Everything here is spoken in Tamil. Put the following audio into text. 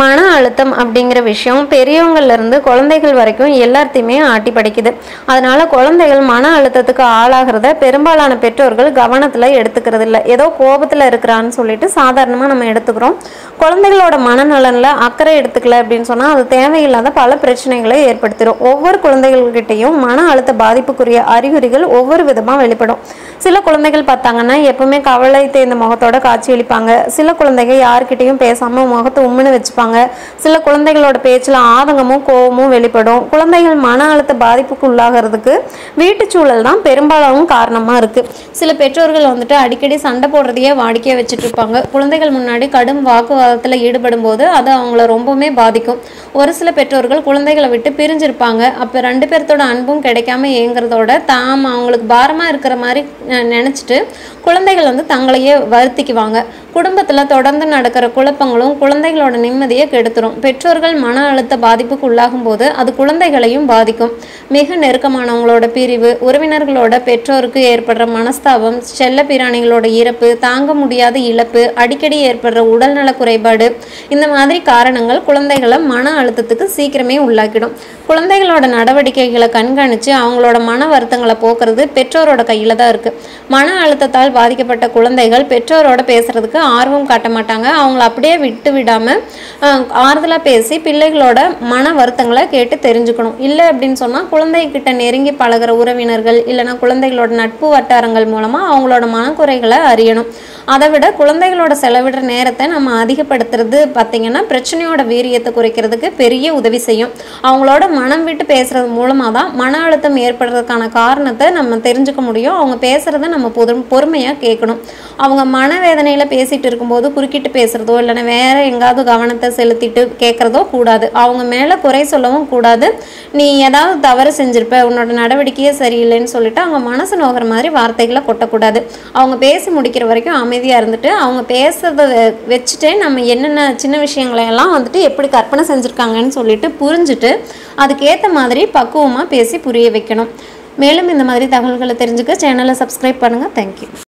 மன அழுத்தம் அப்படிங்கிற விஷயம் பெரியவங்கள்லேருந்து குழந்தைகள் வரைக்கும் எல்லாத்தையுமே ஆட்டி படைக்குது. அதனால் குழந்தைகள் மன அழுத்தத்துக்கு ஆளாகிறத பெரும்பாலான பெற்றோர்கள் கவனத்தில் எடுத்துக்கிறது இல்லை. ஏதோ கோபத்தில் இருக்கிறான்னு சொல்லிட்டு சாதாரணமாக நம்ம எடுத்துக்கிறோம். குழந்தைகளோட மனநலனில் அக்கறை எடுத்துக்கல அப்படின்னு சொன்னால் அது தேவையில்லாத பல பிரச்சனைகளை ஏற்படுத்திடும் ஒவ்வொரு குழந்தைகள்கிட்டையும் மன அழுத்த பாதிப்புக்குரிய அறிகுறிகள் ஒவ்வொரு விதமாக வெளிப்படும். சில குழந்தைகள் பார்த்தாங்கன்னா எப்பவுமே கவலை தேர்ந்த முகத்தோட காட்சியளிப்பாங்க சில குழந்தைகள் யார்கிட்டையும் பேசாமல் முகத்தை உம்முன்னு வச்சுப்பாங்க. சில குழந்தைகளோட பேச்சில் ஆதங்கமும் கோபமும் வெளிப்படும். குழந்தைகள் மன அழுத்த பாதிப்புக்கு உள்ளாகிறதுக்கு வீட்டு சூழல் தான் பெரும்பாலும் காரணமாக இருக்குது சில பெற்றோர்கள் வந்துட்டு அடிக்கடி சண்டை போடுறதையே வாடிக்கையை வச்சுட்டு இருப்பாங்க. குழந்தைகள் முன்னாடி கடும் வாக்குவாதத்தில் ஈடுபடும் போது அது அவங்கள ரொம்பவுமே பாதிக்கும். ஒரு சில பெற்றோர்கள் குழந்தைகளை விட்டு பிரிஞ்சிருப்பாங்க. அப்போ ரெண்டு பேர்த்தோட அன்பும் கிடைக்காம ஏங்கிறதோட தாம் அவங்களுக்கு பாரமாக இருக்கிற மாதிரி நினச்சிட்டு குழந்தைகள் வந்து தங்களையே வருத்திக்குவாங்க. குடும்பத்தில் தொடர்ந்து நடக்கிற குழப்பங்களும் குழந்தைகளோட நிம்மதியை கெடுத்துரும். பெற்றோர்கள் மன அழுத்த பாதிப்புக்கு உள்ளாகும் போது அது குழந்தைகளையும் பாதிக்கும். மிக நெருக்கமானவங்களோட பிரிவு உறவினர்களோட பெற்றோருக்கு ஏற்படுற மனஸ்தாபம் செல்ல பிராணிகளோட இறப்பு தாங்க முடியாத இழப்பு அடிக்கடி ஏற்படுற உடல்நல குறைபாடு இந்த மாதிரி காரணங்கள் குழந்தைகளை மன அழுத்தத்துக்கு சீக்கிரமே உள்ளாக்கிடும். குழந்தைகளோட நடவடிக்கைகளை கண்காணித்து அவங்களோட மன வருத்தங்களை போக்குறது பெற்றோரோட கையில் தான் இருக்குது மன அழுத்தத்தால் பாதிக்கப்பட்ட குழந்தைகள் பெற்றோரோட பேசுறதுக்கு ஆர்வம் காட்ட மாட்டாங்க. அவங்கள அப்படியே விட்டு விடாமல் ஆறுதலாக பேசி பிள்ளைகளோட மன வருத்தங்களை கேட்டு தெரிஞ்சுக்கணும். இல்லை அப்படின்னு சொன்னால் குழந்தைகிட்ட நெருங்கி பழகுற உறவினர்கள் இல்லைன்னா குழந்தைகளோட நட்பு வட்டாரங்கள் மூலமாக அவங்களோட மனக்குறைகளை அறியணும். அதை விட குழந்தைகளோட செலவிடுற நேரத்தை நம்ம அதிகப்படுத்துறது பார்த்திங்கன்னா பிரச்சனையோட வீரியத்தை குறைக்கிறதுக்கு பெரிய உதவி செய்யும். அவங்களோட மனம் விட்டு பேசுறது மூலமாக தான் மன அழுத்தம் ஏற்படுறதுக்கான காரணத்தை நம்ம தெரிஞ்சுக்க முடியும். அவங்க பேசுறத நம்ம பொது பொறுமையாக கேட்கணும். அவங்க மனவேதனையில் பேசிட்டு இருக்கும்போது குறுக்கிட்டு பேசுகிறதோ இல்லைன்னா வேறு எங்காவது கவனத்தை செலுத்திட்டு கேட்குறதோ கூடாது. அவங்க மேலே குறை சொல்லவும் கூடாது. நீ ஏதாவது தவறு செஞ்சுருப்ப உன்னோட நடவடிக்கையே சரியில்லைன்னு சொல்லிட்டு அவங்க மனசு நோகிற மாதிரி வார்த்தைகளை கொட்டக்கூடாது. அவங்க பேசி முடிக்கிற வரைக்கும் அமைதியாக இருந்துட்டு அவங்க பேசுறத வச்சுட்டே நம்ம என்னென்ன சின்ன விஷயங்களையெல்லாம் வந்துட்டு எப்படி கற்பனை செஞ்சுருக்காங்கன்னு சொல்லிட்டு புரிஞ்சுட்டு அதுக்கேற்ற மாதிரி பக்குவமாக பேசி புரிய வைக்கணும். மேலும் இந்த மாதிரி தகவல்களை தெரிஞ்சுக்க சேனலை சப்ஸ்கிரைப் பண்ணுங்கள் தேங்க்யூ